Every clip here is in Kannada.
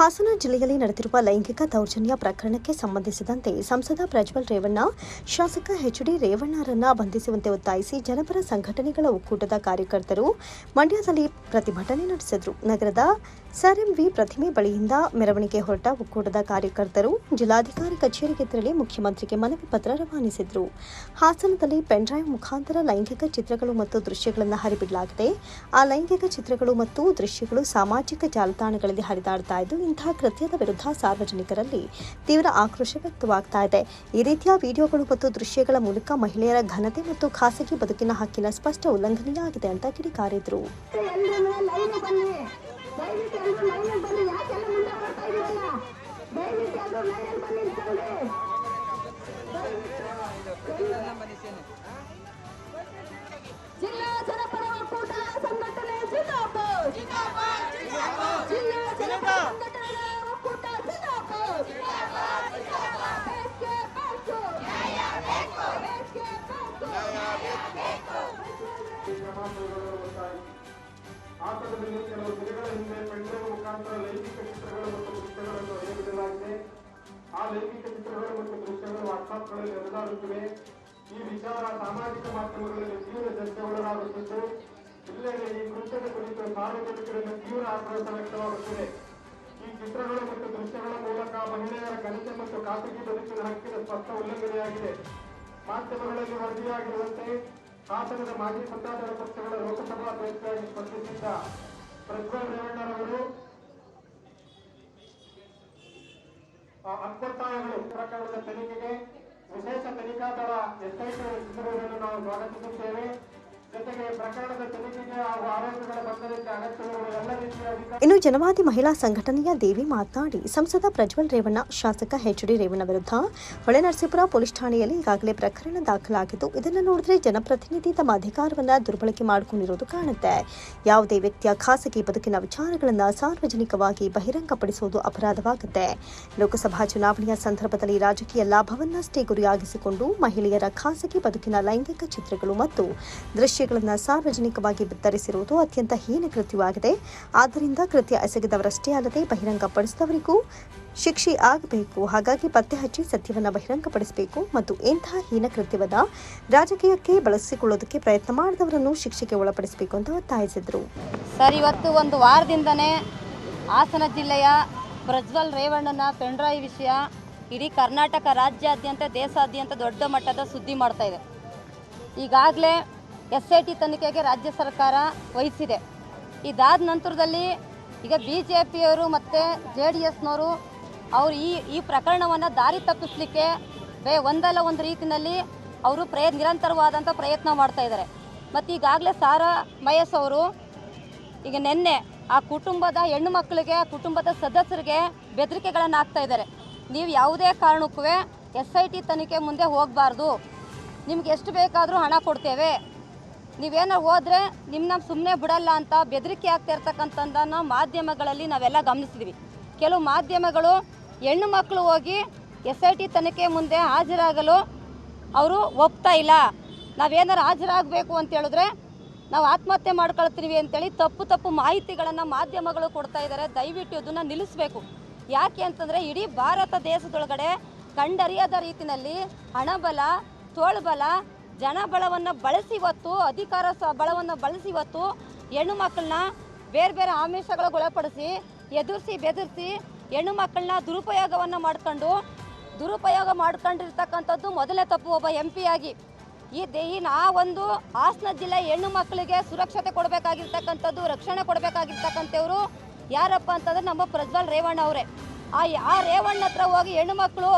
ಹಾಸನ ಜಿಲ್ಲೆಯಲ್ಲಿ ನಡೆದಿರುವ ಲೈಂಗಿಕ ದೌರ್ಜನ್ಯ ಪ್ರಕರಣಕ್ಕೆ ಸಂಬಂಧಿಸಿದಂತೆ ಸಂಸದ ಪ್ರಜ್ವಲ್ ರೇವಣ್ಣ, ಶಾಸಕ ಎಚ್ ಡಿ ರೇವಣ್ಣರನ್ನ ಬಂಧಿಸುವಂತೆ ಒತ್ತಾಯಿಸಿ ಜನಪರ ಸಂಘಟನೆಗಳ ಒಕ್ಕೂಟದ ಕಾರ್ಯಕರ್ತರು ಮಂಡ್ಯದಲ್ಲಿ ಪ್ರತಿಭಟನೆ ನಡೆಸಿದರು. ನಗರದ ಸರ್ ಎಂವಿ ಪ್ರತಿಮೆ ಬಳಿಯಿಂದ ಮೆರವಣಿಗೆ ಹೊರಟ ಒಕ್ಕೂಟದ ಕಾರ್ಯಕರ್ತರು ಜಿಲ್ಲಾಧಿಕಾರಿ ಕಚೇರಿಗೆ ತೆರಳಿ ಮುಖ್ಯಮಂತ್ರಿಗೆ ಮನವಿ ಪತ್ರ ರವಾನಿಸಿದರು. ಹಾಸನದಲ್ಲಿ ಪೆನ್ಡ್ರೈವ್ ಮುಖಾಂತರ ಲೈಂಗಿಕ ಚಿತ್ರಗಳು ಮತ್ತು ದೃಶ್ಯಗಳನ್ನು ಹರಿಬಿಡಲಾಗಿದೆ. ಆ ಲೈಂಗಿಕ ಚಿತ್ರಗಳು ಮತ್ತು ದೃಶ್ಯಗಳು ಸಾಮಾಜಿಕ ಜಾಲತಾಣಗಳಲ್ಲಿ ಹರಿದಾಡ್ತಾ ಇದ್ದು ಇಂತಹ ಕೃತ್ಯದ ವಿರುದ್ಧ ಸಾರ್ವಜನಿಕರಲ್ಲಿ ತೀವ್ರ ಆಕ್ರೋಶ ವ್ಯಕ್ತವಾಗ್ತಾ ಇದೆ. ಈ ರೀತಿಯ ವಿಡಿಯೋಗಳು ಮತ್ತು ದೃಶ್ಯಗಳ ಮೂಲಕ ಮಹಿಳೆಯರ ಘನತೆ ಮತ್ತು ಖಾಸಗಿ ಬದುಕಿನ ಹಕ್ಕಿನ ಸ್ಪಷ್ಟ ಉಲ್ಲಂಘನೆಯಾಗಿದೆ ಅಂತ ಕಿಡಿಕಾರಿದ್ರು. ಜಿಲ್ಲಾ ಜನಪರ ಬನ್ನಿ ಚಿತ್ರಗಳು ಮತ್ತು ದೃಶ್ಯಗಳನ್ನು ಆ ಲೈಂಗಿಕ ಚಿತ್ರಗಳು ಮತ್ತು ದೃಶ್ಯಗಳು ವಾಟ್ಸಾಪ್ಗಳಲ್ಲಿ ಹರಿದಾಡುತ್ತಿವೆ ಈ ವಿಚಾರ ಸಾಮಾಜಿಕ ಮಾಧ್ಯಮಗಳಲ್ಲಿ ತೀವ್ರ ಚರ್ಚೆಗೊಳಗಾಗುತ್ತಿದ್ದು ಇಲ್ಲದೆ ಈ ಕೃತ್ಯದ ಕುರಿತು ಸಾರ್ವಜನಿಕರಿಂದ ತೀವ್ರ ಆಕ್ರೋಶ ವ್ಯಕ್ತವಾಗುತ್ತಿದೆ ಈ ಚಿತ್ರಗಳು ಮತ್ತು ದೃಶ್ಯಗಳ ಮೂಲಕ ಮಹಿಳೆಯರ ಘನತೆ ಮತ್ತು ಖಾಸಗಿ ಬದುಕಿನ ಹಕ್ಕಿನ ಸ್ಪಷ್ಟ ಉಲ್ಲಂಘನೆಯಾಗಿದೆ ಮಾಧ್ಯಮಗಳಲ್ಲಿ ವರದಿಯಾಗಿರುವಂತೆ ಹಾಸನದ ಮಾಜಿ ಸತ್ತಾಧಾರ ಪಕ್ಷಗಳ ಲೋಕಸಭಾ ಅಭ್ಯರ್ಥಿಯಾಗಿ ಸ್ಪರ್ಧಿಸಿದ್ದ ಪ್ರಜ್ವಲ್ ರೇವಣ್ಣರವರು ಆ, ಅಕ್ಕೊತ್ತಾಯಗಳು ಪ್ರಕರಣದ ತನಿಖೆಗೆ ವಿಶೇಷ ತನಿಖಾ ದಳ ಎಸ್ಐಟಿ ನಾವು ಸ್ವಾಗತಿಸುತ್ತೇವೆ. ಜೊತೆಗೆ ಇನ್ನು ಜನವಾದಿ ಮಹಿಳಾ ಸಂಘಟನೆಯ ದೇವಿ ಮಾತನಾಡಿ, ಸಂಸದ ಪ್ರಜ್ವಲ್ ರೇವಣ್ಣ, ಶಾಸಕ ಎಚ್ ಡಿ ರೇವಣ್ಣ ವಿರುದ್ಧ ಹೊಳೆನರಸೀಪುರ ಪೊಲೀಸ್ ಠಾಣೆಯಲ್ಲಿ ಈಗಾಗಲೇ ಪ್ರಕರಣ ದಾಖಲಾಗಿದ್ದು, ಇದನ್ನು ನೋಡಿದ್ರೆ ಜನಪ್ರತಿನಿಧಿ ತಮ್ಮ ಅಧಿಕಾರವನ್ನ ದುರ್ಬಳಕೆ ಮಾಡಿಕೊಂಡಿರೋದು ಕಾಣುತ್ತೆ. ಯಾವುದೇ ವ್ಯಕ್ತಿಯ ಖಾಸಗಿ ಬದುಕಿನ ವಿಚಾರಗಳನ್ನು ಸಾರ್ವಜನಿಕವಾಗಿ ಬಹಿರಂಗಪಡಿಸುವುದು ಅಪರಾಧವಾಗುತ್ತೆ. ಲೋಕಸಭಾ ಚುನಾವಣೆಯ ಸಂದರ್ಭದಲ್ಲಿ ರಾಜಕೀಯ ಲಾಭವನ್ನಷ್ಟೇ ಗುರಿಯಾಗಿಸಿಕೊಂಡು ಮಹಿಳೆಯರ ಖಾಸಗಿ ಬದುಕಿನ ಲೈಂಗಿಕ ಚಿತ್ರಗಳು ಮತ್ತು ದೃಶ್ಯಗಳನ್ನು ಸಾರ್ವಜನಿಕವಾಗಿ ಬಿತ್ತರಿಸಿರುವುದು ಅತ್ಯಂತ ಹೀನ ಕೃತ್ಯವಾಗಿದೆ. ಆದ್ದರಿಂದ ಕೃತ್ಯ ಎಸಗಿದವರಷ್ಟೇ ಅಲ್ಲದೆ ಬಹಿರಂಗಪಡಿಸಿದವರಿಗೂ ಶಿಕ್ಷೆ ಆಗಬೇಕು. ಹಾಗಾಗಿ ಪತ್ತೆ ಹಚ್ಚಿ ಸತ್ಯವನ್ನು ಬಹಿರಂಗಪಡಿಸಬೇಕು ಮತ್ತು ಇಂತಹ ಹೀನ ಕೃತ್ಯವನ್ನು ರಾಜಕೀಯಕ್ಕೆ ಬಳಸಿಕೊಳ್ಳೋದಕ್ಕೆ ಪ್ರಯತ್ನ ಮಾಡಿದವರನ್ನು ಶಿಕ್ಷೆಗೆ ಒಳಪಡಿಸಬೇಕು ಅಂತ ಒತ್ತಾಯಿಸಿದರು. ಸರ್, ಇವತ್ತು ಒಂದು ವಾರದಿಂದನೇ ಹಾಸನ ಜಿಲ್ಲೆಯ ಪ್ರಜ್ವಲ್ ರೇವಣ್ಣನ ಪೆಂಡ್ರಾಯ್ ವಿಷಯ ಇಡೀ ಕರ್ನಾಟಕ ರಾಜ್ಯಾದ್ಯಂತ ದೇಶಾದ್ಯಂತ ದೊಡ್ಡ ಮಟ್ಟದ ಸುದ್ದಿ ಮಾಡ್ತಾ ಇದೆ. ಈಗಾಗಲೇ ಎಸ್ ಐ ಟಿ ತನಿಖೆಗೆ ರಾಜ್ಯ ಸರ್ಕಾರ ವಹಿಸಿದೆ. ಇದಾದ ನಂತರದಲ್ಲಿ ಈಗ ಬಿ ಜೆ ಪಿಯವರು ಮತ್ತು ಜೆ ಡಿ ಎಸ್ನವರು ಅವರು ಈ ಈ ಪ್ರಕರಣವನ್ನು ದಾರಿ ತಪ್ಪಿಸಲಿಕ್ಕೆ ಬೇ ಒಂದಲ್ಲ ಒಂದು ರೀತಿಯಲ್ಲಿ ಅವರು ಪ್ರಯ ನಿರಂತರವಾದಂಥ ಪ್ರಯತ್ನ ಮಾಡ್ತಾ ಇದ್ದಾರೆ ಮತ್ತು ಈಗಾಗಲೇ ಸಾರಾ ಮಹೇಶ್ ಅವರು ಈಗ ನಿನ್ನೆ ಆ ಕುಟುಂಬದ ಹೆಣ್ಣು ಮಕ್ಕಳಿಗೆ ಕುಟುಂಬದ ಸದಸ್ಯರಿಗೆ ಬೆದರಿಕೆಗಳನ್ನು ಹಾಕ್ತಾ ಇದ್ದಾರೆ ನೀವು ಯಾವುದೇ ಕಾರಣಕ್ಕೂ ಎಸ್ ಐ ಟಿ ತನಿಖೆ ಮುಂದೆ ಹೋಗಬಾರ್ದು. ನಿಮ್ಗೆ ಎಷ್ಟು ಬೇಕಾದರೂ ಹಣ ಕೊಡ್ತೇವೆ. ನೀವೇನೋ ಹೋದರೆ ನಿಮ್ಮನ್ನ ಸುಮ್ಮನೆ ಬಿಡಲ್ಲ ಅಂತ ಬೆದರಿಕೆ ಆಗ್ತಾ ಇರ್ತಕ್ಕಂಥದ್ದನ್ನು ಮಾಧ್ಯಮಗಳಲ್ಲಿ ನಾವೆಲ್ಲ ಗಮನಿಸಿದ್ವಿ. ಕೆಲವು ಮಾಧ್ಯಮಗಳು ಹೆಣ್ಣು ಮಕ್ಕಳು ಹೋಗಿ ಎಸ್ ಐ ಟಿ ತನಿಖೆ ಮುಂದೆ ಹಾಜರಾಗಲು ಅವರು ಒಪ್ತಾ ಇಲ್ಲ. ನಾವೇನಾರು ಹಾಜರಾಗಬೇಕು ಅಂತ ಹೇಳಿದ್ರೆ ನಾವು ಆತ್ಮಹತ್ಯೆ ಮಾಡ್ಕೊಳ್ತೀವಿ ಅಂತೇಳಿ ತಪ್ಪು ತಪ್ಪು ಮಾಹಿತಿಗಳನ್ನು ಮಾಧ್ಯಮಗಳು ಕೊಡ್ತಾ ಇದ್ದಾರೆ. ದಯವಿಟ್ಟು ಇದನ್ನು ನಿಲ್ಲಿಸಬೇಕು. ಯಾಕೆ ಅಂತಂದರೆ ಇಡೀ ಭಾರತ ದೇಶದೊಳಗಡೆ ಕಂಡರಿಯದ ರೀತಿಯಲ್ಲಿ ಹಣಬಲ, ತೋಳ್ಬಲ ಜನಬಲವನ್ನು ಬಳಸಿ ಇವತ್ತು, ಅಧಿಕಾರ ಸ, ಬಳವನ್ನು ಬಳಸಿ ಇವತ್ತು ಹೆಣ್ಣು ಮಕ್ಕಳನ್ನ ಬೇರೆ ಬೇರೆ ಆಮಿಷಗಳಿಗೆ ಒಳಪಡಿಸಿ, ಎದುರಿಸಿ, ಬೆದರಿಸಿ ಹೆಣ್ಣು ಮಕ್ಕಳನ್ನ ದುರುಪಯೋಗವನ್ನು ಮಾಡ್ಕೊಂಡು, ದುರುಪಯೋಗ ಮಾಡ್ಕೊಂಡಿರ್ತಕ್ಕಂಥದ್ದು ಮೊದಲೇ ತಪ್ಪು. ಒಬ್ಬ ಎಂ ಆಗಿ ಈ ದೇ ಈ ಆ ಒಂದು ಹಾಸನ ಜಿಲ್ಲೆ ಹೆಣ್ಣು ಮಕ್ಕಳಿಗೆ ಸುರಕ್ಷತೆ ಕೊಡಬೇಕಾಗಿರ್ತಕ್ಕಂಥದ್ದು, ರಕ್ಷಣೆ ಕೊಡಬೇಕಾಗಿರ್ತಕ್ಕಂಥವ್ರು ಯಾರಪ್ಪ ಅಂತಂದ್ರೆ ನಮ್ಮ ಪ್ರಜ್ವಲ್ ರೇವಣ್ಣ ಅವರೇ. ಆ ಆ ರೇವಣ್ಣ ಹತ್ರ ಹೋಗಿ ಹೆಣ್ಣು ಮಕ್ಕಳು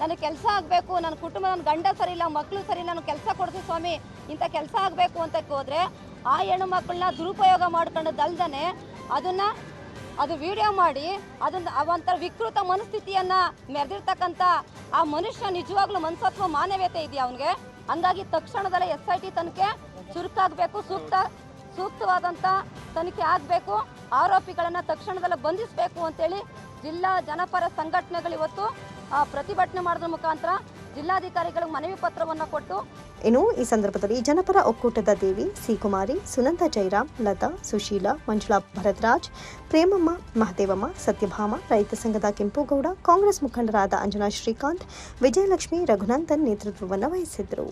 ನನಗೆ ಕೆಲಸ ಆಗಬೇಕು, ನನ್ನ ಕುಟುಂಬ, ನನ್ನ ಗಂಡ ಸರಿ ಇಲ್ಲ ಮಕ್ಕಳು ಸರಿ ನಾನು ಕೆಲಸ ಕೊಡ್ತೀವಿ ಸ್ವಾಮಿ, ಇಂಥ ಕೆಲಸ ಆಗಬೇಕು ಅಂತ ಹೋದರೆ ಆ ಹೆಣ್ಣು ಮಕ್ಕಳನ್ನ ದುರುಪಯೋಗ ಮಾಡ್ಕೊಂಡದಲ್ದೇ ಅದನ್ನು ಅದು ವಿಡಿಯೋ ಮಾಡಿ, ಅದನ್ನ ಅವಂತರ ವಿಕೃತ ಮನಸ್ಥಿತಿಯನ್ನು ಮೆರೆದಿರ್ತಕ್ಕಂಥ ಆ ಮನುಷ್ಯ ನಿಜವಾಗ್ಲೂ ಮನಸತ್ವ ಮಾನವೀಯತೆ ಇದೆಯಾ ಅವನಿಗೆ? ಹಂಗಾಗಿ ತಕ್ಷಣದಲ್ಲೇ ಎಸ್ ಐ ಟಿ ತನಿಖೆ ಚುರುಕಾಗಬೇಕು ಸೂಕ್ತ, ಸೂಕ್ತವಾದಂಥ ತನಿಖೆ ಆಗಬೇಕು, ಆರೋಪಿಗಳನ್ನು ತಕ್ಷಣದಲ್ಲೇ ಬಂಧಿಸಬೇಕು ಅಂತೇಳಿ ಜಿಲ್ಲಾ ಜನಪರ ಸಂಘಟನೆಗಳು ಇವತ್ತು ಪ್ರತಿಭಟನೆ ಮಾಡೋದ್ರ ಮುಖಾಂತರ ಜಿಲ್ಲಾಧಿಕಾರಿಗಳು ಮನವಿ ಪತ್ರವನ್ನು ಕೊಟ್ಟು ಇನ್ನು ಈ ಸಂದರ್ಭದಲ್ಲಿ ಜನಪರ ಒಕ್ಕೂಟದ ದೇವಿ ಸಿ ಕುಮಾರಿ, ಸುನಂದ ಜೈರಾಮ್, ಲತಾ, ಸುಶೀಲಾ, ಮಂಜುಳಾ ಭರದ್ರಾಜ್, ಪ್ರೇಮಮ್ಮ, ಮಹದೇವಮ್ಮ, ಸತ್ಯಭಾಮ, ರೈತ ಸಂಘದ ಕೆಂಪುಗೌಡ, ಕಾಂಗ್ರೆಸ್ ಮುಖಂಡರಾದ ಅಂಜನಾ ಶ್ರೀಕಾಂತ್, ವಿಜಯಲಕ್ಷ್ಮಿ, ರಘುನಂದನ್ ನೇತೃತ್ವವನ್ನು ವಹಿಸಿದ್ದರು.